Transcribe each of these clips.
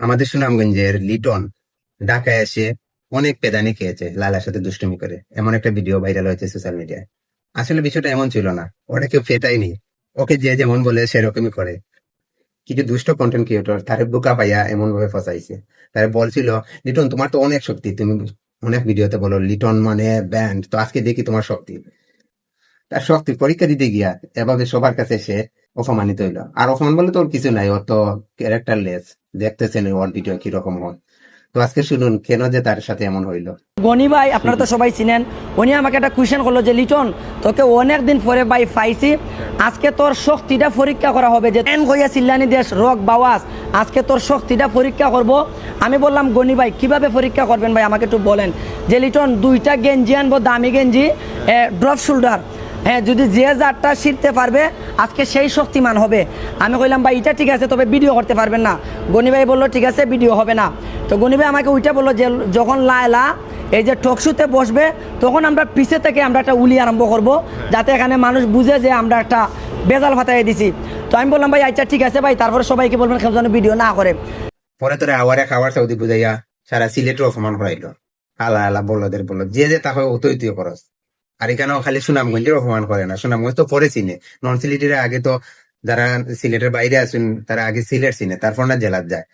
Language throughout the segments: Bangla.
আমাদের সুনামগঞ্জের লিটন ঢাকায় এসে অনেক পেদানি খেয়েছে, লালার সাথে দুষ্টুমি করে। এমন একটা ভিডিও ভাইরাল হয়েছে সোশ্যাল মিডিয়ায় আসলে বিষয়টা এমন ছিল না। ওটা কেউ ফেটাইনি ওকে যে যেমন বলে সেরকমই করে। কিছু দুষ্ট কন্টেন্ট ক্রিয়েটর তার বোকা পাইয়া এমন ভাবে ফসাইছে। তারা বলছিল লিটন, তোমার তো অনেক শক্তি। তুমি অনেক ভিডিওতে বলো, লিটন মানে ব্যান্ড তো আজকে দেখি তোমার শক্তি। তার শক্তি পরীক্ষা দিতে গিয়া এভাবে সবার কাছে সে অপমানিত হইল। আর অপমান বলে তো ওর কিছু নাই ওর তো ক্যারেক্টার লেস দেখতেছেন ওর ভিডিও কীরকম হয়। তো আজকে শুনুন, কেন যে তার সাথে এমন হইল? গনি ভাই, আপনারা তো সবাই চিনেন। উনি আমাকে একটা কোয়েশ্চেন করল যে, লিটন, তোকে অনেক দিন পরে ভাই পাইছি। আজকে তোর শক্তিটা পরীক্ষা করা হবে যে, এন কইয়া চিল্লানি দেশ, রক বাওয়াস আজকে তোর শক্তিটা পরীক্ষা করব। আমি বললাম, গনি ভাই, কীভাবে পরীক্ষা করবেন ভাই? আমাকে একটু বলেন। যে, লিটন, দুইটা গেঞ্জি আনব, দামি গেঞ্জি ড্রপ শোল্ডার হ্যাঁ যদি যে যারটা শিখতে পারবে, আজকে সেই শক্তিমান হবে। আমি কইলাম, ভাই, এটা ঠিক আছে, তবে ভিডিও করতে পারবেন না। গনি ভাই বলল, ঠিক আছে, ভিডিও হবে না। তো গনি ভাই আমাকে ওইটা বলল যে, যখন লায়লা এই যে টকশুতে বসবে, তখন আমরা পিছে থেকে আমরা একটা উলি আরম্ভ করব, যাতে এখানে মানুষ বুঝে যে আমরা একটা বেজাল ফাতাই দিছি। তো আমি বললাম, ভাই আচ্ছা ঠিক আছে, ভাই, তারপরে সবাইকে বলবেন, কেউ যেন ভিডিও না করে। পরে তোরা আওয়ারে খাওয়ার সৌদি বুঝাইয়া সারা সিলেটের অপমান করাইলো। আলা আলা বলদের বলল যে যে তাকে অতই তুই আর এখানেও খালি সুনামগঞ্জের অপমান করে না। সুনামগঞ্জ তো পরে চিনে। নন সিলেটের আগে তো যারা সিলেটের বাইরে আসেন তারা আগে সিলেট চিনে, তারপর না জেলার যায়।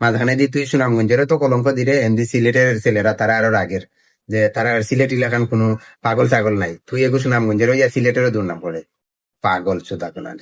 মাঝখানে দি তুই সুনামগঞ্জেরও তো কলঙ্ক দিলে এমনি সিলেটের ছেলেরা তারা আরও আগের যে তারা সিলেট এলাকান কোনো পাগল ছাগল নাই। তুই এগো সুনামগঞ্জেরও ইয়া সিলেটেরও দুর্নাম করে। পাগল সুতা কোনার